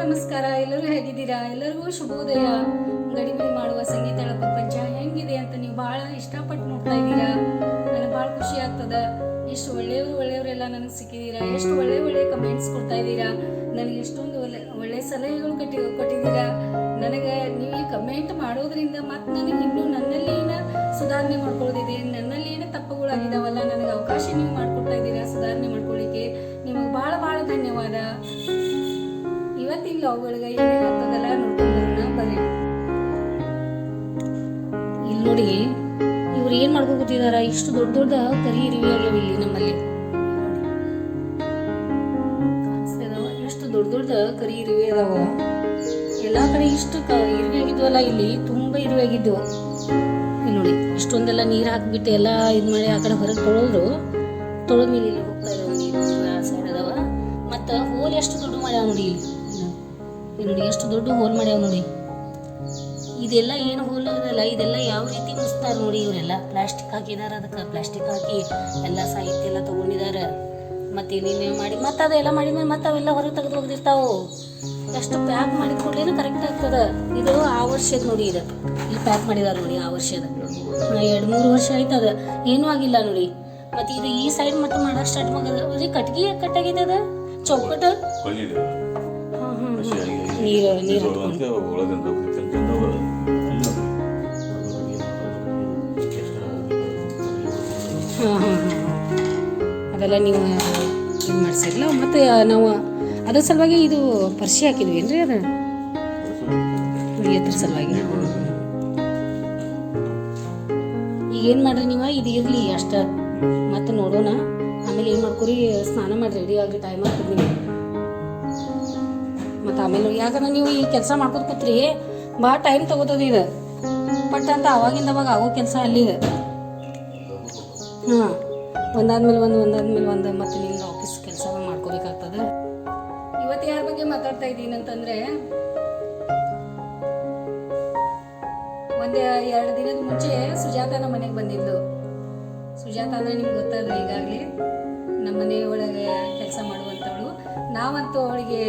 ನಮಸ್ಕಾರ. ಎಲ್ಲರೂ ಹೇಗಿದ್ದೀರಾ? ಎಲ್ಲರಿಗೂ ಶುಭೋದಯ. ಗಡಿಬಿಡಿ ಮಾಡುವ ಸಂಗೀತ ಪ್ರಪಂಚ ಹೆಂಗಿದೆ ಅಂತ ನೀವು ಬಹಳ ಇಷ್ಟಪಟ್ಟು ನೋಡ್ತಾ ಇದ್ದೀರಾ? ನನಗೆ ಬಹಳ ಖುಷಿ ಆಗ್ತದ. ಎಷ್ಟು ಒಳ್ಳೆಯವರು ಒಳ್ಳೆಯವರೆಲ್ಲ ನನಗೆ ಸಿಕ್ಕಿದ್ದೀರಾ? ಎಷ್ಟು ಒಳ್ಳೆ ಒಳ್ಳೆ ಕಮೆಂಟ್ಸ್ ಕೊಡ್ತಾ ಇದ್ದೀರಾ? ನನಗೆ ಎಷ್ಟೊಂದು ಒಳ್ಳೆ ಒಳ್ಳೆ ಸಲಹೆಗಳು ಕಟ್ಟಿ, ಕೊಟ್ಟಿದ್ದೀರಾ? ನನಗೆ ನೀವು ಈ ಕಮೆಂಟ್ ಮಾಡೋದ್ರಿಂದ ಮತ್ತೆ ನನಗೆ ಇನ್ನೂ ನನ್ನಲ್ಲಿ ಏನ ಸುಧಾರಣೆ ಮಾಡ್ಕೊಳ್ಳೋದಿದೆ? ನನ್ನಲ್ಲಿ ಏನು ತಪ್ಪುಗಳಾಗಿದಾವಲ್ಲ ನನಗೆ ಅವಕಾಶ ನೀವು ಮಾಡಿಕೊಡ್ತಾ ಇದ್ದೀರಾ ಸುಧಾರಣೆ ಮಾಡ್ಕೊಳ್ಳಿಕ್ಕೆ? ನಿಮಗೆ ಭಾಳ ಭಾಳ ಧನ್ಯವಾದ. ಇವತ್ತಿನ ಅವುಗಳಿಗೆ ಏನೇನಾಗ್ತದಲ್ಲ ನೋಡ್ಕೊಂಡು ಬರೋಣ ಬರ್ರಿ ಇಲ್ಲಿ ನೋಡಿ, ಇವ್ರು ಏನ್ ಮಾಡ್ಕೊ ಕೂತಿದಾರ ಇಷ್ಟು ದೊಡ್ಡ ದೊಡ್ಡ ಕರಿ ಇರುವೆ ಆಗ್ಯಾವ ಇಲ್ಲಿ ನಮ್ಮಲ್ಲಿ? ಎಷ್ಟು ದೊಡ್ಡ ದೊಡ್ಡ ಕರಿ ಇರುವೆ ಅದಾವ. ಎಲ್ಲಾ ಕಡೆ ಇಷ್ಟು ಇರುವೆ ಆಗಿದ್ವಲ್ಲ ಇಲ್ಲಿ, ತುಂಬಾ ಇರುವೆ ಆಗಿದ್ವು ಇಲ್ಲಿ ನೋಡಿ, ಇಷ್ಟೊಂದೆಲ್ಲ ನೀರು ಹಾಕ್ಬಿಟ್ಟು ಎಲ್ಲ ಇದು ಮಾಡಿ ಆ ಕಡೆ ಹೊರಗೆ ತೊಳೆದ್ರು. ತೊಳೆದ್ಮೇಲೆ ಇಲ್ಲಿ ಹೋಗ್ತಾ ನೀರು. ಸೈಡ್ ಅದಾವ. ಮತ್ತು ಹೋಲ್ ಎಷ್ಟು ದೊಡ್ಡ ಮಾಡ್ಯಾವ ನೋಡಿ ಇಲ್ಲಿ. ಇಲ್ಲಿ ನೋಡಿ, ಎಷ್ಟು ದೊಡ್ಡ ಹೋಲ್ ಮಾಡ್ಯಾವ ನೋಡಿ. ಇದೆಲ್ಲ ಏನು ಹೋಲ್ ಅದಲ್ಲ ಇದೆಲ್ಲ ಯಾವ ರೀತಿ ಮುಚ್ತಾರೆ ನೋಡಿ ಇವರೆಲ್ಲ. ಪ್ಲಾಸ್ಟಿಕ್ ಹಾಕಿದಾರ ಅದಕ್ಕೆ ಪ್ಲಾಸ್ಟಿಕ್ ಹಾಕಿ ಎಲ್ಲ ಸಾಹಿತ್ಯ ಎಲ್ಲ ತಗೊಂಡಿದ್ದಾರೆ ಮತ್ತೆ ಏನೇನು ಮಾಡಿ, ಮತ್ತೆ ಅದೆಲ್ಲ ಮಾಡಿದ್ಮೇಲೆ ಮತ್ತೆ ಅವೆಲ್ಲ ಹೊರಗೆ ತೆಗೆದು ಹೋಗ್ದಿರ್ತಾವು. ಎಷ್ಟು ಪ್ಯಾಕ್ ಮಾಡಿ ಕೊಡ್ಲೇನು ಕರೆಕ್ಟ್ ಆಗ್ತದ. ಇದು ಆ ವರ್ಷದ ನೋಡಿ ಇದು. ಇಲ್ಲಿ ಪ್ಯಾಕ್ ಮಾಡಿದಾರೆ ನೋಡಿ ಆ ವರ್ಷದ. ಎರಡು ಮೂರು ವರ್ಷ ಆಯ್ತದ ಏನೂ ಆಗಿಲ್ಲ ನೋಡಿ. ಮತ್ತೆ ಇದು ಈ ಸೈಡ್ ಮತ್ತೆ ಮಾಡಕ್ ಸ್ಟಾರ್ಟ್ ಮಾಡಿ ಕಟ್ಗಿ ಕಟ್ಟಾಗಿದೆ ಅದ? ಚೌಕಟ ನೀರು ನೀರು ಹಾಂ ಹಾಂ ಹಾಂ ಅದೆಲ್ಲ ನೀವು ಇದು ಮಾಡಿಸಿರಲ್ಲ ಮತ್ತು ನಾವು ಅದ್ರ ಸಲುವಾಗಿ ಇದು ಪರ್ಸಿ ಹಾಕಿದ್ವಿ ಏನ್ರಿ ಅದು? ಅದ್ರ ಸಲುವಾಗಿ. ಈಗ ಏನು ಮಾಡ್ರಿ ನೀವು? ಇದು ಇರಲಿ ಅಷ್ಟ. ಮತ್ತೆ ನೋಡೋಣ. ಆಮೇಲೆ ಏನು ಮಾಡ್ಕೊರಿ? ಸ್ನಾನ ಮಾಡಿ ರೆಡಿ ಆಗಿ ಟೈಮ್ ಆಗ್ತದೆ ನೀವು ಮತ್ತು ಆಮೇಲೆ ಯಾಕಂದ್ರೆ ನೀವು ಈ ಕೆಲಸ ಮಾಡ್ಕೊತ ಕೂತ್ರಿ, ಭಾಳ ಟೈಮ್ ತಗೋತದ ಇದು. ಬಟ್ ಅಂತ ಅವಾಗಿಂದ ಅವಾಗ ಆಗೋ ಕೆಲಸ ಅಲ್ಲಿ ಹಾಂ, ಒಂದಾದ್ಮೇಲೆ ಒಂದು ಒಂದಾದ್ಮೇಲೆ ಒಂದು, ಮತ್ತೆ ನಿಮ್ಗೆ ಆಫೀಸ್ ಕೆಲಸ ಮಾಡ್ಕೋಬೇಕಾಗ್ತದೆ. ಇವತ್ತು ಯಾರ ಬಗ್ಗೆ ಮಾತಾಡ್ತಾ ಇದ್ದೀನಿ ಅಂತಂದ್ರೆ, ಒಂದು ಎರಡು ದಿನದ ಮುಂಚೆ ಸುಜಾತ ನಮ್ಮ ಮನೆಗೆ ಬಂದಿದ್ದು ಸುಜಾತ ಅಂದ್ರೆ ನಿಮ್ಗೆ ಗೊತ್ತದ ಈಗಾಗಲೇ ನಮ್ಮ ಮನೆಯೊಳಗೆ ಕೆಲಸ ಮಾಡುವಂಥವಳು ನಾವಂತೂ ಅವಳಿಗೆ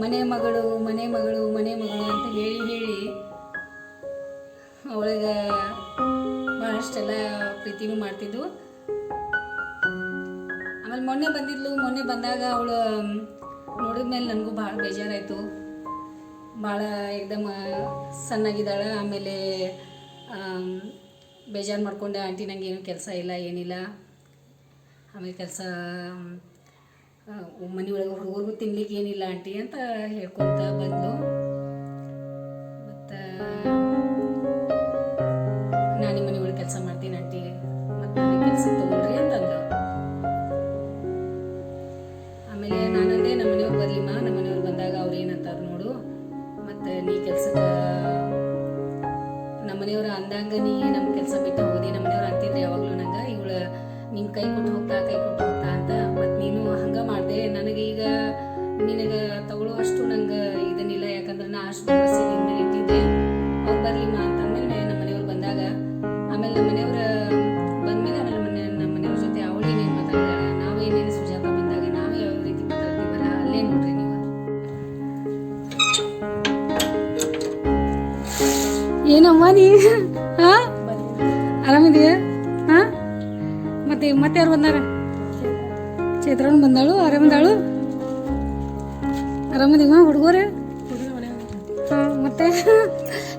ಮನೆ ಮಗಳು ಮನೆ ಮಗಳು ಮನೆ ಮಗಳು ಅಂತ ಹೇಳಿ ಹೇಳಿ ಅವಳಿಗೆ ಭಾಳಷ್ಟೆಲ್ಲ ಪ್ರೀತಿನೂ ಮಾಡ್ತಿದ್ವು ಆಮೇಲೆ ಮೊನ್ನೆ ಬಂದಿದ್ಲು, ಮೊನ್ನೆ ಬಂದಾಗ ಅವಳು ನೋಡಿದ ಮೇಲೆ ನನಗೂ ಭಾಳ ಬೇಜಾರಾಯಿತು. ಭಾಳ ಏಕ್ದಮ್ ಸಣ್ಣಾಗಿದ್ದಾಳೆ, ಆಮೇಲೆ ಬೇಜಾರು ಮಾಡ್ಕೊಂಡೆ, ಆಂಟಿ ನಂಗೆ ಏನು ಕೆಲಸ ಇಲ್ಲ, ಏನಿಲ್ಲ. ಆಮೇಲೆ ಕೆಲಸ ಮನೆ ಒಳಗೆ ಹುಡುಗರಿಗೂ ತಿನ್ಲಿಕ್ಕೆ ಏನಿಲ್ಲ ಆಂಟಿ ಅಂತ ಹೇಳ್ಕೊತ ಬಂದ್ಲು. ಮತ್ತು ನಾನು ನಿಮ್ಮ ಮನೆ ಒಳಗೆ ಕೆಲಸ ಮಾಡ್ತೀನಿ ಆಂಟಿ. ಮತ್ತು ನನಗೆ ಕೆಲಸ ತಗೊಳ್ರಿ ಅಂತಂದು ಆಮೇಲೆ ನಾನಂದೆ ನಮ್ಮ ಮನೆಯವ್ರು ಬರಲಿಮ್ಮ, ನಮ್ಮ ಮನೆಯವ್ರು ಬಂದಾಗ ಅವ್ರು ಏನಂತಾರೆ ನೋಡು. ಮತ್ತು ನೀ ಕೆಲಸಕ್ಕೆ ನಮ್ಮ ಮನೆಯವ್ರು ಅಂದಂಗ ನೀ ನಮ್ಮ ಕೆಲಸ ಬಿಟ್ಟು ಹೋದಿ, ನಮ್ಮ ಮನೆಯವ್ರು ಅಂತಿದ್ರು ಯಾವಾಗಲೂ ನಂಗೆ. ಇವಳು ನಿನ್ನ ಕೈ ಕೊಟ್ಟು ಹೋಗ್ತಾ ಕೈ ಕೊಟ್ಟು ಹೋಗ್ತಾ ಅಂತ ಮತ್ತು ನೀನು ಹಂಗೆ ಮಾಡಿದೆ. ನನಗೆ ಈಗ ನಿನಗೆ ತಗೊಳ್ಳೋ ಅಷ್ಟು ನಂಗೆ ಇದನ್ನಿಲ್ಲ. ಯಾಕಂದ್ರೆ ನಾ ಅಷ್ಟು ಭರವಸೆ ನಿನ್ನ ಮೇಲೆ ಇಟ್ಟಿದ್ದೆ. ಅವ್ರು ಬರ್ಲಿಮ್ಮ ಅಂತಂದ್ಮೇಲೆ ನಮ್ಮ ಮನೆಯವ್ರು ಬಂದಾಗ ಆಮೇಲೆ ನಮ್ಮ ಮನೆಯವ್ರು ಬಂದ್ಮೇಲೆ ಆಮೇಲೆ ಮನೆ ನಮ್ಮ ಮನೆಯವ್ರ ಜೊತೆ ಅವಳು ಏನೇನು ಮಾತಾಡಿದಾಳೆ. ನಾವೇನೇನು ಸುಜಾತ ಬಂದಾಗ ನಾವು ಯಾವ ರೀತಿ ಮಾತಾಡ್ತೀವಲ್ಲ? ಅಲ್ಲೇ ನೋಡ್ರಿ ನೀವು. ಏನಮ್ಮ ನೀ? ಹಾ? ಆರಾಮಿದೆಯಾ ಹಾ ಮತ್ತೆ ಯಾರು ಬಂದಾರ? ಚೈತ್ರನ್ ಬಂದಾಳು ಆರಾಮದಾಳು ಆರಾಮದಿವ ಹುಡುಗರೇ? ಹಾ ಮತ್ತೆ?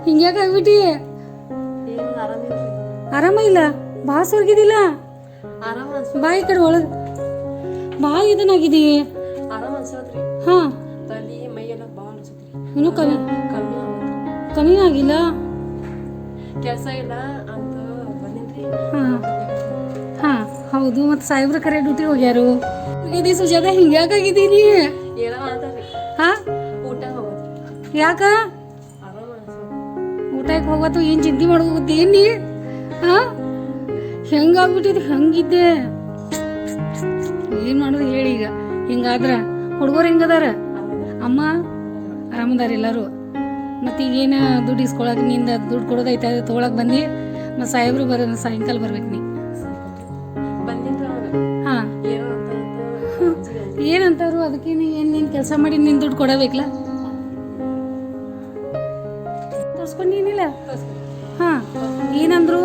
ಹಿಂಗ್ಯಾಕೆ ಆಗ್ಬಿಟ್ಟಿ? ಆರಾಮ ಇಲ್ಲ ಬಾ ಸ್ವರ್ಗಿದಿಲ್ಲ ಆರಾಮ ಬಾ ಈ ಕಡೆ ಒಳಗೆ ಬಾ ಇದನ್ನಾಗಿದಿ ಹಾ. ಇನ್ನೂ ಕಮ್ಮಿ ಕಮ್ಮಿ ಆಗಿಲ್ಲ? ಕೆಲಸ ಇಲ್ಲ ಅಂತ ಬಂದಿದ್ರಿ ಹಾ. ಹೌದು ಮತ್ತೆ ಸಾಹೇಬ್ರ ಕರೆ ಡ್ಯೂಟಿ ಹೋಗ್ಯಾರು. ಇದು ಸುಜಾತ ಹಿಂಗ್ಯಾಕಾಗಿದ್ದೀನಿ ಏನೋ ಹಾ? ಯಾಕ? ಊಟಕ್ಕೆ ಹೋಗತ್ತು ಏನು ಚಿಂತೆ ಮಾಡ್ಕೋತೀನಿ ಹಾ? ಹೆಂಗಾಗ್ಬಿಟ್ಟಿದ್ ಹೆಂಗಿದ್ದೆ. ಏನು ಮಾಡೋದು ಹೇಳಿ ಈಗ. ಹಿಂಗಾದ್ರ? ಹುಡುಗರು ಹೆಂಗದಾರ? ಅಮ್ಮ? ಆರಾಮದಾರ ಎಲ್ಲರೂ? ಮತ್ತೆ ಈಗೇನು ದುಡ್ಡು ಇಸ್ಕೊಳಕ್ಕೆ ನಿಂದ ದುಡ್ಡು ಕೊಡೋದೈತೆ ಅದು ತೊಗೊಳಕ್ಕೆ ಬಂದು? ಮತ್ತು ಸಾಹೇಬ್ರು ಬರೋ ಸಾಯಂಕಾಲ ಬರ್ಬೇಕು ನೀ. ಏನೋ ಅದಕ್ಕೆ ಏನು ನೀನು ಕೆಲಸ ಮಾಡಿ ನಿನ್ನ ದುಡ್ಡು ಕೊಡಬೇಕಲ್ಲ ಕಳ್ಸ್ಕೊಂಡು ಏನಿಲ್ಲ. ಹಾಂ ಏನಂದ್ರು.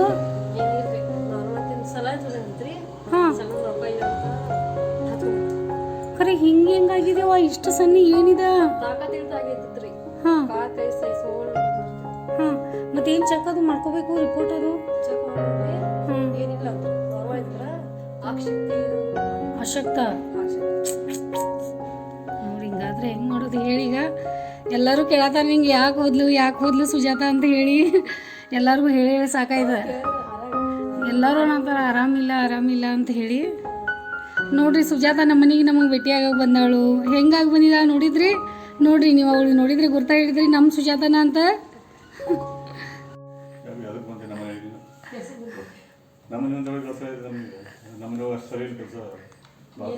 ಖರೆ ಹಿಂಗೆ ಹೆಂಗಾಗಿದೆವ ಇಷ್ಟು ಸಣ್ಣ ಏನಿದ? ಹಾಂ. ಹಾಂ. ಮತ್ತೇನು ಚೆಕ್ ಅದು ಮಾಡ್ಕೋಬೇಕು ರಿಪೋರ್ಟ್ ಅದು? ಅಶಕ್ತ ನೋಡಿ ಹಿಂಗಾದ್ರೆ ಹೆಂಗೆ ಮಾಡೋದು ಹೇಳೀಗ ಎಲ್ಲರೂ ಕೇಳತ್ತಾರ ನಿಂಗೆ, ಯಾಕೆ ಹೋದ್ಲು, ಯಾಕೆ ಸುಜಾತ ಅಂತ ಹೇಳಿ. ಎಲ್ಲರಿಗೂ ಹೇಳಿ ಹೇಳಿ ಸಾಕಾಯ್ತು ಎಲ್ಲರೂ ಇಲ್ಲ ಆರಾಮಿಲ್ಲ ಆರಾಮಿಲ್ಲ ಅಂತ ಹೇಳಿ. ನೋಡ್ರಿ ಸುಜಾತ ನಮ್ಮ ಮನೆಗೆ ನಮಗೆ ಭೇಟಿಯಾಗ ಬಂದಾಳು. ಹೆಂಗಾಗಿ ಬಂದಿದ್ದಾಳೆ ನೋಡಿದ್ರಿ? ನೋಡ್ರಿ ನೀವು ಅವಳು ನೋಡಿದ್ರಿ ಗುರ್ತಾ ಹಿಡಿದ್ರಿ ನಮ್ಮ ಸುಜಾತನ ಅಂತ. ಕೆಲಸ ಕೆಲಸ. ಭಾಳ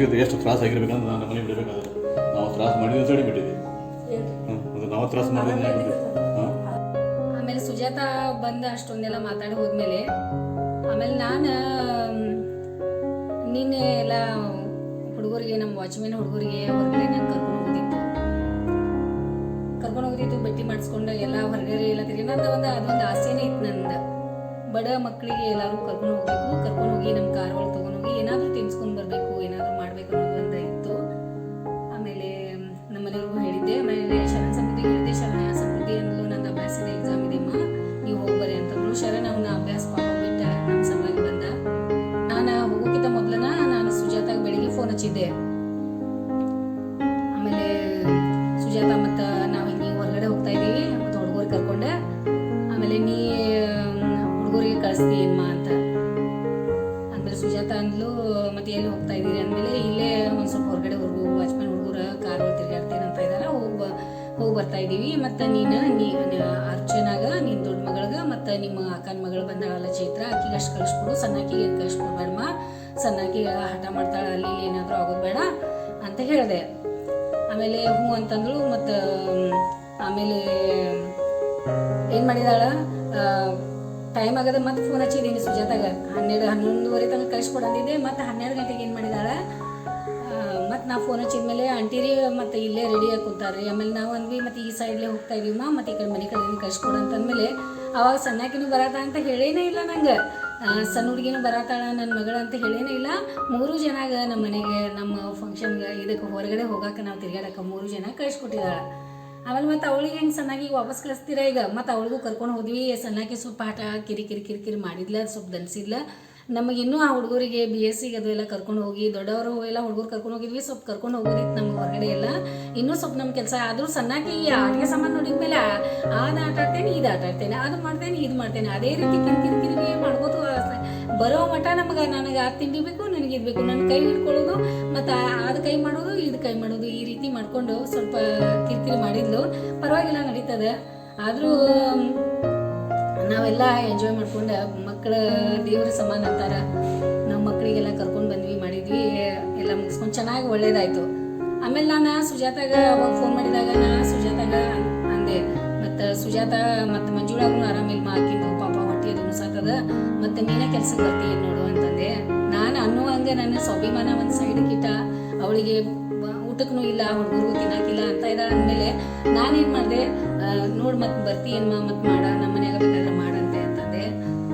ನೀನು ಮನುಷ್ಯಗೆ ಎಷ್ಟು ತ್ರಾಸ ಆಗಿರ್ಬೇಕಂದ್ರೆ ನಾನು ಮನೆ ಬಿಡಬೇಕಾದ್ರೆ. ನಾವು ತ್ರಾಸ ಮಾಡಿದ್ರೆ ಸಡಿ ಬಿಟ್ಟಿದ್ವಿ ಹ್ಞೂ ನಾವು ತ್ರಾಸ ಮಾಡಿದ್ರೆ ಆಮೇಲೆ ಸುಜಾತ ಬಂದ ಅಷ್ಟೊಂದೆಲ್ಲ ಮಾತಾಡಿ ಹೋದ್ಮೇಲೆ, ಆಮೇಲೆ ನಾನು ನಿನ್ನೆ ಎಲ್ಲ ಹುಡುಗರಿಗೆ, ನಮ್ಮ ವಾಚ್ಮೆನ್ ಹುಡುಗರಿಗೆ ಹೊರಗಡೆ ನಾನು ಕರ್ಕೊಂಡು ಹೋಗಿದ್ದು ಕರ್ಕೊಂಡು ಹೋಗಿದ್ದು ಬೆಟ್ಟಿ ಮಾಡಿಸ್ಕೊಂಡು ಎಲ್ಲ ಹೊರಗಡೆ ಎಲ್ಲ ತಿರುಗಿ ಒಂದು, ಅದೊಂದು ಆಸೆನೇ ಇತ್ತು ನಂದು. ಬಡ ಮಕ್ಕಳಿಗೆ ಎಲ್ಲರೂ ಕರ್ಕೊಂಡು ಹೋಗ್ಬೇಕು, ಕರ್ಕೊಂಡು ಹೋಗಿ ನಮ್ಮ ಕಾರ್ ಒಳಗೆ ತೊಗೊಂಡೋಗಿ ಏನಾದರೂ ತಿನ್ಸ್ಕೊಂಡು ಬರಬೇಕು, ಏನಾದರೂ ನೀ ಅರ್ಜುನಾಗ, ನಿನ್ ನಿನ್ನ ದೊಡ್ಡ ಮಗಳಿಗೆ ಮತ್ತು ನಿಮ್ಮ ಅಕ್ಕನ ಮಗಳು ಬಂದಾಳಲ್ಲ ಚೈತ್ರ, ಆಕಿಗೆ ಅಷ್ಟು ಕಳಿಸ್ಬಿಡು ಸಣ್ಣಾಕಿಗೆ ಕಳಿಸ್ಕೊಡ್ಬೇಡಮ್ಮ ಸಣ್ಣಾಕಿಗೆ ಹಠ ಮಾಡ್ತಾಳೆ, ಅಲ್ಲಿ ಇಲ್ಲಿ ಏನಾದರೂ ಆಗೋದು ಬೇಡ ಅಂತ ಹೇಳಿದೆ. ಆಮೇಲೆ ಹ್ಞೂ ಅಂತಂದಳು ಮತ್ತು ಆಮೇಲೆ ಏನು ಮಾಡಿದಾಳ? ಟೈಮ್ ಆಗದ ಮತ್ತೆ ಫೋನ್ ಹಚ್ಚಿದ್ದೀನಿ ಸುಜಾತಾಗ. ಹನ್ನೆರಡು, ಹನ್ನೊಂದುವರೆ ತನಕ ಕಳಿಸ್ಕೊಡಂದಿದ್ದೆ ಮತ್ತೆ ಹನ್ನೆರಡು ಗಂಟೆಗೆ ಏನು ಮಾಡಿದಾಳೆ? ಮತ್ತು ನಾ ಫೋನ್ ಹಚ್ಚಿದ ಮೇಲೆ ಆಂಟಿರಿ ಮತ್ತು ಇಲ್ಲೇ ರೆಡಿಯಾಗಿ ರೀ ಆಮೇಲೆ ನಾವು ಅಂದ್ವಿ, ಮತ್ತು ಈ ಸೈಡ್ಲೇ ಹೋಗ್ತಾ ಇದೀವಮ್ಮ ಮತ್ತು ಈ ಕಡೆ ಮನೆ ಕಡೆ ಕಳ್ಸ್ಕೊಡು ಅಂತಂದಮೇಲೆ ಅವಾಗ ಸಣ್ಣಕಿನ ಬರತ್ತ ಅಂತ ಹೇಳೇನೇ ಇಲ್ಲ ನಂಗೆ. ಸಣ್ಣ ಹುಡುಗಿನೂ ಬರತ್ತಾಳ ನನ್ನ ಮಗಳು ಅಂತ ಹೇಳೇನೇ ಇಲ್ಲ. ಮೂರು ಜನಾಗ ನಮ್ಮ ಮನೆಗೆ, ನಮ್ಮ ಫಂಕ್ಷನ್ಗೆ ಇದಕ್ಕೆ ಹೊರಗಡೆ ಹೋಗಕ್ಕೆ ನಾವು ತಿರ್ಗಾಡಕ್ಕೆ ಮೂರು ಜನ ಕಳಿಸ್ಕೊಟ್ಟಿದ್ದಾಳೆ ಆಮೇಲೆ ಮತ್ತೆ ಅವಳಿಗೆ ಹೆಂಗೆ ಸಣ್ಣಾಗಿ ವಾಪಸ್ ಕಳಿಸ್ತೀರಾ ಈಗ? ಮತ್ತು ಅವಳಿಗೂ ಕರ್ಕೊಂಡು ಹೋದ್ವಿ. ಸಣ್ಣಾಕಿ ಸ್ವಲ್ಪ ಆಟ ಕಿರಿ ಕಿರಿ ಕಿರಿ ಕಿರಿ ಮಾಡಿದ್ಲ, ಸ್ವಲ್ಪ ದನ್ಸಿದ್ಲ. ನಮಗಿನ್ನೂ ಆ ಹುಡುಗರಿಗೆ ಬಿ ಎಸ್ ಸಿಗೆ ಅದು ಎಲ್ಲ ಕರ್ಕೊಂಡು ಹೋಗಿ, ದೊಡ್ಡವರು ಎಲ್ಲ ಹುಡುಗರು ಕರ್ಕೊಂಡು ಹೋಗಿದ್ವಿ, ಸ್ವಲ್ಪ ಕರ್ಕೊಂಡು ಹೋಗೋದಿತ್ತು ನಮ್ಗೆ ಹೊರಗಡೆ ಎಲ್ಲ. ಇನ್ನೂ ಸ್ವಲ್ಪ ನಮ್ಮ ಕೆಲಸ ಆದರೂ ಸಣ್ಣಕ್ಕೆ ಈ ಆಟಿಗೆ ಸಾಮಾನು ನೋಡಿದ ಮೇಲೆ ಆಟ ಆಡ್ತೇನೆ ಇದು ಆಟ ಆಡ್ತೇನೆ ಅದು ಮಾಡ್ತೇನೆ, ಇದು ಮಾಡ್ತೇನೆ. ಅದೇ ರೀತಿ ಕಿರಿ ಕಿರಿ ಕಿರಿ ಮಾಡ್ಕೋತು ಬರೋ ಮಠ ನಮಗೆ, ನನಗೆ ಆ ತಿಂಡಿ ಬೇಕು, ನನಗೆ ಇದು ಬೇಕು. ನನ್ನ ಕೈ ಹಿಡ್ಕೊಳ್ಳೋದು ಮತ್ತು ಅದು ಕೈ ಮಾಡೋದು, ಇದು ಕೈ ಮಾಡೋದು, ಈ ರೀತಿ ಮಾಡಿಕೊಂಡು ಸ್ವಲ್ಪ ಕಿರಿಕಿರಿ ಮಾಡಿದ್ಲು. ಪರವಾಗಿಲ್ಲ, ನಡೀತದೆ. ಆದರೂ ನಾವೆಲ್ಲ ಎಂಜಾಯ್ ಮಾಡ್ಕೊಂಡು ಮಕ್ಕಳ ದೇವ್ರ ಸಮಾನ ಅಂತಾರ. ನಮ್ಮ ಮಕ್ಕಳಿಗೆಲ್ಲ ಕರ್ಕೊಂಡು ಬಂದ್ವಿ, ಮಾಡಿದ್ವಿ, ಎಲ್ಲ ಮುಗಿಸ್ಕೊಂಡು ಚೆನ್ನಾಗಿ ಒಳ್ಳೇದಾಯ್ತು. ಆಮೇಲೆ ನಾನು ಸುಜಾತಾಗ ಅವಾಗ ಫೋನ್ ಮಾಡಿದಾಗ ನಾ ಸುಜಾತಾಗ ಅಂದೆ, ಮತ್ತು ಸುಜಾತ ಮತ್ತು ಮಂಜುಳಾಗೂ ಆರಾಮಿಲ್ಲ ಹಾಕಿದ್ದು ಪಾಪ ಹೊಟ್ಟೆ ಅದು ಮುಸಾತದ. ಮತ್ತು ನೀನೇ ಕೆಲ್ಸಕ್ಕೆ ಬರ್ತೀಯ ನೋಡು ಅಂತಂದೆ. ನಾನು ಅನ್ನುವಂಗೆ ನನ್ನ ಸ್ವಾಭಿಮಾನ ಒಂದು ಸೈಡ್ ಕಿಟ್ಟ. ಅವಳಿಗೆ ಊಟಕ್ಕೂ ಇಲ್ಲ ಹುಡುಗರು ತಿನ್ನೋಕ್ಕಿಲ್ಲ ಅಂತ ಇದ್ದಾಳೆ ಅಂದಮೇಲೆ ನಾನೇನು ಮಾಡಿದೆ ನೋಡಿ ಮತ್ತೆ ಬರ್ತೀಯನ್ಮ ಮತ್ತೆ ಮಾಡ ನಮ್ಮ ಮನೆಯಾಗ ಬೇಕಾದ್ರೆ ಮಾಡಂತೆ ಅಂತಂದೆ.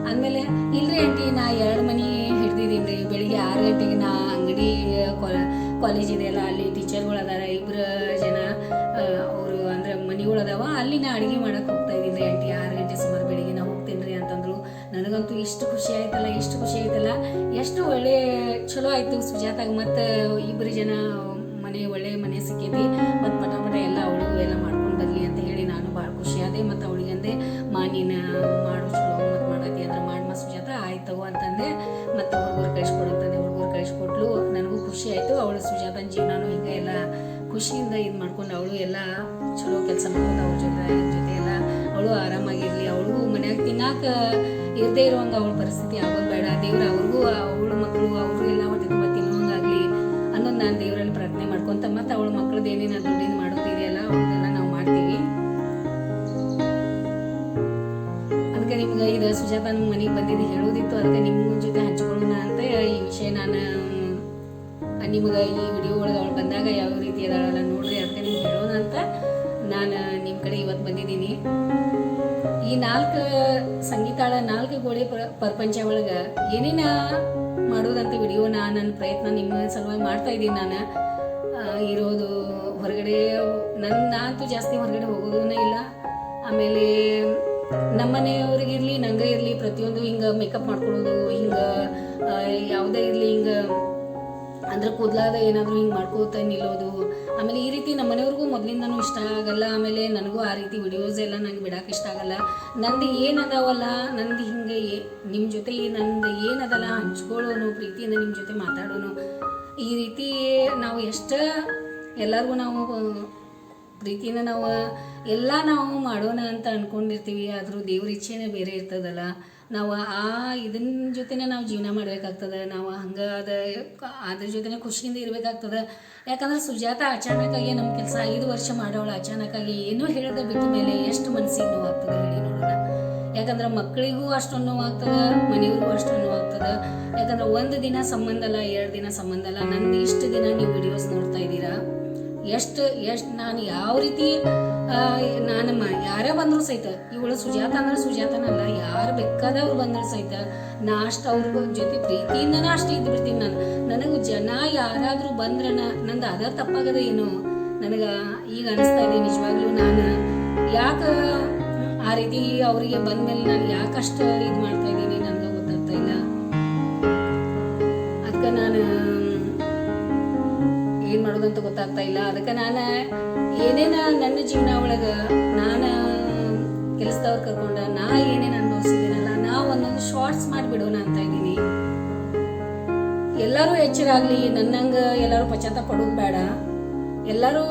ಅಂದಮೇಲೆ ಇಲ್ರಿ ಆಂಟಿ, ನಾ ಎರಡು ಮನೆ ಹಿಡ್ದಿದ್ದೀನಿ ರೀ, ಬೆಳಿಗ್ಗೆ ಆರು ಗಂಟೆಗೆ ನಾ ಅಂಗಡಿ ಕಾಲೇಜ್ ಇದೆಯಲ್ಲ ಅಲ್ಲಿ ಟೀಚರ್ಗಳು ಅದಾರ ಇಬ್ಬರು ಜನ ಅವರು ಅಂದ್ರೆ ಮನೆಗಳು ಅದಾವ, ಅಲ್ಲಿ ನಾ ಅಡುಗೆ ಮಾಡಕ್ಕೆ ಹೋಗ್ತಾ ಇದ್ದೀನಿ ರೀ ಆಂಟಿ, ಆರು ಗಂಟೆ ಸುಮಾರು ಬೆಳಿಗ್ಗೆ ನಾ ಹೋಗ್ತೀನಿ ರೀ ಅಂತಂದ್ರು. ನನಗಂತೂ ಇಷ್ಟು ಖುಷಿ ಆಯ್ತಲ್ಲ ಎಷ್ಟು ಖುಷಿ ಆಯ್ತಲ್ಲ, ಎಷ್ಟು ಒಳ್ಳೆ, ಚಲೋ ಆಯ್ತು ಸುಜಾತಾಗ ಮತ್ತು ಇಬ್ಬರು ಜನ ಮನೆ ಒಳ್ಳೆ ಮನೆ ಸಿಕ್ಕೈತಿ ಮತ್ತು ಪಟ ಪಟ ಎಲ್ಲ ಅವಳು ಎಲ್ಲ ಮಾಡ್ಕೊಂಡು ಬರಲಿ ಅಂತ ಹೇಳಿ ನಾನು ಭಾಳ ಖುಷಿ ಆದೆ. ಮತ್ತು ಅವಳಿಗೆ ಅಂದೆ, ಮಾ ಮಾಡು ಚಲೋ ಮತ್ತು ಮಾಡತ್ತಿ ಅಂದ್ರೆ ಮಾಡಿ ಮಾ ಸುಜಾತ. ಆಯ್ತು ಅಂತಂದೆ ಮತ್ತು ಹುಡುಗರು ಕಳಿಸ್ಕೊಡುತ್ತಂದೆ ಹುಡುಗರು ಕಳಿಸ್ಕೊಟ್ಲು. ನನಗೂ ಖುಷಿ ಆಯಿತು. ಅವಳು ಸುಜಾತನ ಜೀವನನೂ ಹಿಂಗೆ ಎಲ್ಲ ಖುಷಿಯಿಂದ ಇದು ಮಾಡ್ಕೊಂಡು ಅವಳು ಎಲ್ಲ ಚಲೋ ಕೆಲಸ ಮಾಡ್ಕೊಂಡು ಅವ್ರ ಜೊತೆ ಜೊತೆ ಎಲ್ಲ ಅವಳು ಆರಾಮಾಗಿರಲಿ. ಅವಳಿಗೂ ಮನ್ಯಾಗ ತಿನ್ನಾಕ ಇರದೇ ಇರುವಂಗ ಅವಳ ಪರಿಸ್ಥಿತಿ ಆಗೋದು ಬೇಡ. ದೇವ್ರ ಅವ್ರಿಗೂ, ಅವಳು ಮಕ್ಕಳು ಅವರು ಈ ನಾನು ನಿಮ್ಗೆ ಈ ವಿಡಿಯೋ ಒಳಗೆ ಅವಳು ಬಂದಾಗ ಯಾವ ರೀತಿ ಅದಾಳಲ್ಲ ನೋಡ್ರಿ ಅಂತ ನಿಮ್ಗೆ ಹೇಳೋಣ ನಾನು ನಿಮ್ಮ ಕಡೆ ಇವತ್ತು ಬಂದಿದ್ದೀನಿ. ಈ ನಾಲ್ಕು ಸಂಗೀತಾಳ ನಾಲ್ಕು ಗೋಳಿ ಪ್ರ- ಪ್ರಪಂಚ ಒಳಗೆ ಏನೇನ ಮಾಡೋದಂತ ನಾನು ನನ್ನ ಪ್ರಯತ್ನ ನಿಮ್ಮ ಸಲುವಾಗಿ ಮಾಡ್ತಾ ಇದ್ದೀನಿ ನಾನು. ಇರೋದು ಹೊರಗಡೆ ನನ್ನ ನಾನಂತೂ ಜಾಸ್ತಿ ಹೊರಗಡೆ ಹೋಗೋದೂ ಇಲ್ಲ. ಆಮೇಲೆ ನಮ್ಮ ಮನೆಯವ್ರಿಗಿರಲಿ ನಂಗೆ ಇರಲಿ ಪ್ರತಿಯೊಂದು ಹಿಂಗೆ ಮೇಕಪ್ ಮಾಡ್ಕೊಳ್ಳೋದು ಹಿಂಗೆ ಅಂದ್ರೆ ಕೂದಲಾದ ಏನಾದರೂ ಹಿಂಗೆ ಮಾಡ್ಕೋತ ನಿಲ್ಲೋದು. ಆಮೇಲೆ ಈ ರೀತಿ ನಮ್ಮ ಮನೆಯವ್ರಿಗೂ ಮೊದಲಿಂದನೂ ಇಷ್ಟ ಆಗಲ್ಲ. ಆಮೇಲೆ ನನಗೂ ಆ ರೀತಿ ವಿಡಿಯೋಸ್ ಎಲ್ಲ ನನಗೆ ಬಿಡೋಕೆ ಇಷ್ಟ ಆಗಲ್ಲ. ನಂದು ಏನದಾವಲ್ಲ, ನಂದು ಹಿಂಗೆ ನಿಮ್ಮ ಜೊತೆ ನಂದು ಏನದಲ್ಲ ಹಂಚ್ಕೊಳ್ಳೋನು, ಪ್ರೀತಿಯಿಂದ ನಿಮ್ಮ ಜೊತೆ ಮಾತಾಡೋನು. ಈ ರೀತಿ ನಾವು ಎಷ್ಟ ಎಲ್ಲರಿಗೂ ನಾವು ಪ್ರೀತಿನ ನಾವು, ಎಲ್ಲ ನಾವು ಮಾಡೋಣ ಅಂತ ಅನ್ಕೊಂಡಿರ್ತೀವಿ. ಆದರೂ ದೇವ್ರ ಇಚ್ಛೆನೇ ಬೇರೆ ಇರ್ತದಲ್ಲ. ನಾವು ಆ ಇದನ್ನ ಜೊತೆನೇ ನಾವು ಜೀವನ ಮಾಡಬೇಕಾಗ್ತದೆ. ನಾವು ಹಂಗೆ ಅದ, ಅದ್ರ ಜೊತೆನೇ ಖುಷಿಯಿಂದ ಇರಬೇಕಾಗ್ತದೆ. ಯಾಕಂದ್ರೆ ಸುಜಾತ ಅಚಾನಕ್ಕಾಗಿ ನಮ್ಮ ಕೆಲಸ ಐದು ವರ್ಷ ಮಾಡೋಳು. ಅಚಾನಕ್ಕಾಗಿ ಏನೂ ಹೇಳದೆ ಬಿಟ್ಟ ಮೇಲೆ ಎಷ್ಟು ಮನಸ್ಸಿಗೆ ನೋವಾಗ್ತದೆ ಹೇಳಿ ನೋಡೋಣ. ಯಾಕಂದ್ರೆ ಮಕ್ಕಳಿಗೂ ಅಷ್ಟೊಂದು ನೋವಾಗ್ತದೆ, ಮನೆಯವ್ರಿಗೂ ಅಷ್ಟೊಂದು ನೋವಾಗ್ತದೆ. ಯಾಕಂದ್ರೆ ಒಂದು ದಿನ ಸಂಬಂಧ ಅಲ್ಲ, ಎರಡು ದಿನ ಸಂಬಂಧ ಅಲ್ಲ. ನಂದು ಇಷ್ಟು ದಿನ ನೀವು ವಿಡಿಯೋಸ್ ನೋಡ್ತಾ ಇದ್ದೀರಾ? ಎಷ್ಟು ಎಷ್ಟು ನಾನು ಯಾವ ರೀತಿ ನಾನು ಯಾರೇ ಬಂದರೂ ಸಹಿತ, ಇವಳು ಸುಜಾತ ಅಂದ್ರೆ ಸುಜಾತನಲ್ಲ ಯಾರು ಬೇಕಾದವ್ರು ಬಂದ್ರು ಸಹಿತ ನಾ ಅಷ್ಟು ಅವ್ರ ಜೊತೆ ಪ್ರೀತಿಯಿಂದನೂ ಅಷ್ಟು ಇದ್ದು ಬಿಡ್ತೀನಿ ನಾನು. ನನಗೂ ಜನ ಯಾರಾದರೂ ಬಂದ್ರೆ ನಂದು ಅದ ತಪ್ಪಾಗದ ಏನು ನನಗೆ ಈಗ ಅನಿಸ್ತಾ ಇದೆ ನಿಜವಾಗ್ಲೂ ನಾನು. ಯಾಕೆ ಆ ರೀತಿ ಅವರಿಗೆ ಬಂದ್ಮೇಲೆ ನಾನು ಯಾಕಷ್ಟು ಇದು ಮಾಡ್ತಾ ಇದ್ದೀನಿ? ಗೊತ್ತಾಗ್ತಾ ಇಲ್ಲ. ಅದಕ್ಕೆ ನಾನು ಏನೇನ ನನ್ನ ಜೀವನ ಒಳಗೆ ನಾನು ಕೆಲಸದವ್ರು ಕರ್ಕೊಂಡ, ನಾ ಏನೇನು ಅನುಭವಿಸಿದ್ದೀನಲ್ಲ ನಾ ಒಂದೊಂದು ಶಾರ್ಟ್ಸ್ ಮಾಡಿಬಿಡೋಣ ಅಂತ ಇದ್ದೀನಿ. ಎಲ್ಲರೂ ಎಚ್ಚರ ಆಗಲಿ ನನ್ನಂಗೆ ಎಲ್ಲರೂ ಪಶ್ಚಾತ್ತಾಪ ಪಡೋದು ಬೇಡ. ಎಲ್ಲರೂ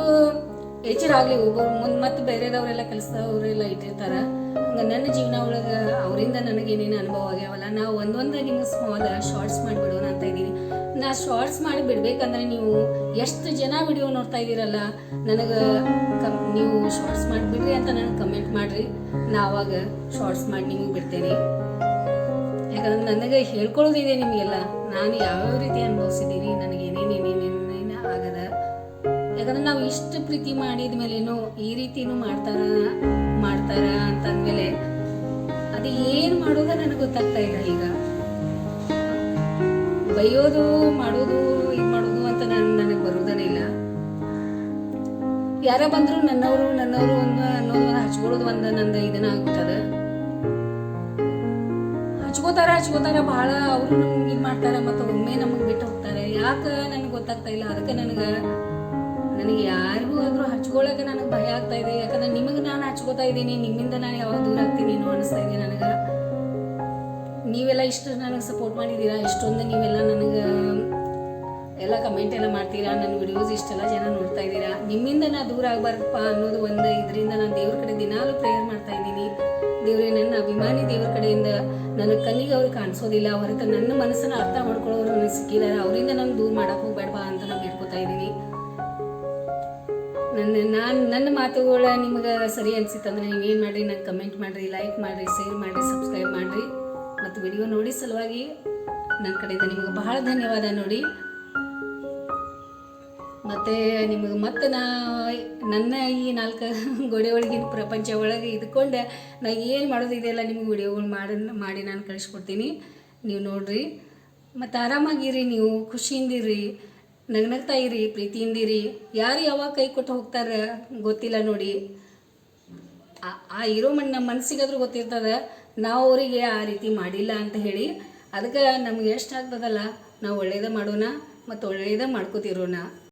ಎಚ್ಚರ ಆಗಲಿ ಒಬ್ಬರು ಮುಂದೆ ಮತ್ತೆ ಬೇರೆದವರೆಲ್ಲ ಕೆಲಸದವರೆಲ್ಲ ಇಟ್ಟಿರ್ತಾರೆ. ಹಂಗೆ ನನ್ನ ಜೀವನ ಒಳಗೆ ಅವರಿಂದ ನನಗೆ ಏನೇನು ಅನುಭವ ಆಗ್ಯಾವಲ್ಲ, ನಾವು ಒಂದೊಂದು ನಿಮ್ಗೆ ಸ್ಮಾಲ್ ಶಾರ್ಟ್ಸ್ ಮಾಡಿಬಿಡೋಣ ಅಂತ ಇದ್ದೀನಿ. ನಾ ಶಾರ್ಟ್ಸ್ ಮಾಡಿ ಬಿಡ್ಬೇಕಂದ್ರೆ ನೀವು ಎಷ್ಟು ಜನ ವಿಡಿಯೋ ನೋಡ್ತಾ ಇದ್ದೀರಲ್ಲ, ನನಗೆ ಕಮ್, ನೀವು ಶಾರ್ಟ್ಸ್ ಮಾಡಿಬಿಡ್ರಿ ಅಂತ ನನಗೆ ಕಮೆಂಟ್ ಮಾಡಿರಿ. ನಾ ಅವಾಗ ಶಾರ್ಟ್ಸ್ ಮಾಡಿ ನಿಮಗೆ ಬಿಡ್ತೇನೆ. ಯಾಕಂದ್ರೆ ನನಗೆ ಹೇಳ್ಕೊಳ್ಳೋದಿದೆ ನಿಮಗೆಲ್ಲ. ನಾನು ಯಾವ್ಯಾವ ರೀತಿ ಅನುಭವಿಸಿದ್ದೀನಿ ನನಗೆ ಏನೇನು ಏನೇನೇನೇನು ಆಗದ. ಯಾಕಂದ್ರೆ ನಾವು ಇಷ್ಟು ಪ್ರೀತಿ ಮಾಡಿದ ಮೇಲೇನು ಈ ರೀತಿನೂ ಮಾಡ್ತಾರ ಮಾಡ್ತಾರ ಅಂತಂದ್ಮೇಲೆ ಅದು ಏನು ಮಾಡೋದ ನನಗೆ ಗೊತ್ತಾಗ್ತಾ ಇಲ್ಲ ಈಗ. ಬೈಯೋದು ಮಾಡೋದು, ಇದು ಮಾಡೋದು ಅಂತ ನಾನು, ನನಗೆ ಬರೋದನೇ ಇಲ್ಲ. ಯಾರ ಬಂದ್ರು ನನ್ನವರು ನನ್ನವರು ಒಂದು ಅನ್ನೋದು ಒಂದು ಹಚ್ಕೊಳ್ಳೋದು ಒಂದು ನಂದು ಇದನ್ನ ಆಗುತ್ತದ. ಹಚ್ಕೋತಾರ ಹಚ್ಕೋತಾರ ಬಹಳ ಅವರು ನಮ್ಗೆ ಇದು ಮಾಡ್ತಾರೆ ಮತ್ತು ಒಮ್ಮೆ ನಮಗೆ ಬಿಟ್ಟು ಹೋಗ್ತಾರೆ. ಯಾಕೆ ನನಗೆ ಗೊತ್ತಾಗ್ತಾ ಇಲ್ಲ. ಅದಕ್ಕೆ ನನಗೆ ನನಗೆ ಯಾರಿಗೂ ಆದರೂ ಹಚ್ಕೊಳ್ಳೋಕೆ ನನಗೆ ಭಯ ಆಗ್ತಾ ಇದೆ. ಯಾಕಂದ್ರೆ ನಿಮಗೆ ನಾನು ಹಚ್ಕೋತಾ ಇದ್ದೀನಿ, ನಿಮ್ಮಿಂದ ನಾನು ಯಾವಾಗ ದೂರ ಆಗ್ತೀನಿ ಅನ್ನೋ ಅನಿಸ್ತಾ ಇದೆ ನನಗೆ. ನೀವೆಲ್ಲ ಇಷ್ಟು ನನಗೆ ಸಪೋರ್ಟ್ ಮಾಡಿದ್ದೀರಾ? ಇಷ್ಟೊಂದು ನೀವೆಲ್ಲ ನನಗೆ ಎಲ್ಲ ಕಮೆಂಟ್ ಎಲ್ಲ ಮಾಡ್ತೀರಾ? ನನ್ನ ವಿಡಿಯೋಸ್ ಇಷ್ಟೆಲ್ಲ ಜನ ನೋಡ್ತಾ ಇದ್ದೀರಾ? ನಿಮ್ಮಿಂದ ನಾ ದೂರ ಆಗಬಾರ್ದಪ್ಪ ಅನ್ನೋದು ಒಂದು ಇದರಿಂದ ನಾನು ದೇವ್ರ ಕಡೆ ದಿನಾಲು ಪ್ರೇಯರ್ ಮಾಡ್ತಾ ಇದ್ದೀನಿ. ದೇವ್ರೆ, ನನ್ನ ಅಭಿಮಾನಿ ದೇವ್ರ ಕಡೆಯಿಂದ ನನ್ನ ಕಣ್ಣಿಗೆ ಅವ್ರಿಗೆ ಕಾಣಿಸೋದಿಲ್ಲ. ಹೊರತು ನನ್ನ ಮನಸ್ಸನ್ನು ಅರ್ಥ ಮಾಡ್ಕೊಳ್ಳೋರು ನನಗೆ ಸಿಕ್ಕಿದ್ದಾರೆ. ಅವರಿಂದ ನಾನು ದೂರ ಮಾಡಕ್ಕೆ ಹೋಗ್ಬೇಡವಾ ಅಂತ ನಾನು ಹೇಳ್ಕೊತಾ ಇದ್ದೀನಿ. ನನ್ನ, ನಾನು, ನನ್ನ ಮಾತುಗಳ ನಿಮಗೆ ಸರಿ ಅನಿಸಿತ್ತಂದ್ರೆ ನೀವು ಏನು ಮಾಡಿರಿ? ನಂಗೆ ಕಮೆಂಟ್ ಮಾಡಿರಿ ಲೈಕ್ ಮಾಡಿರಿ ಶೇರ್ ಮಾಡಿರಿ ಸಬ್ಸ್ಕ್ರೈಬ್ ಮಾಡಿರಿ. ಮತ್ತು ವಿಡಿಯೋ ನೋಡಿ ಸಲುವಾಗಿ ನನ್ನ ಕಡೆಯಿಂದ ನಿಮಗೆ ಬಹಳ ಧನ್ಯವಾದ ನೋಡಿ. ಮತ್ತು ನಿಮಗೆ ಮತ್ತೆ ನಾ ನನ್ನ ಈ ನಾಲ್ಕು ಗೋಡೆ ಒಳಗಿನ ಪ್ರಪಂಚ ಒಳಗೆ ಇದ್ಕೊಂಡು. ನಾ ಏನು ಮಾಡೋದಿದೆಯಲ್ಲ ನಿಮ್ಗೆ ವಿಡಿಯೋಗಳು ಮಾಡಿ ಮಾಡಿ ನಾನು ಕಳಿಸ್ಕೊಡ್ತೀನಿ. ನೀವು ನೋಡ್ರಿ. ಮತ್ತು ಆರಾಮಾಗಿರಿ ನೀವು ಖುಷಿಯಿಂದಿರಿ ನಗ್ನಗ್ತಾ ಇರಿ ಪ್ರೀತಿಯಿಂದಿರಿ ಯಾರು ಯಾವಾಗ ಕೈ ಕೊಟ್ಟು ಹೋಗ್ತಾರೆ ಗೊತ್ತಿಲ್ಲ ನೋಡಿ. ಆ- ಆ ಇರೋ ಮಣ್ಣು ನಮ್ಮ ಮನಸ್ಸಿಗಾದ್ರೂ ಗೊತ್ತಿರ್ತದ. ನಾವು ಅವರಿಗೆ ಆ ರೀತಿ ಮಾಡಿಲ್ಲ ಅಂತ ಹೇಳಿ ಅದಕ್ಕೆ ನಮ್ಗೆ ಎಷ್ಟು ಆಗ್ತದಲ್ಲ? ನಾವು ಒಳ್ಳೇದೇ ಮಾಡೋಣ ಮತ್ತು ಒಳ್ಳೇದೇ ಮಾಡ್ಕೋತಿರೋಣ.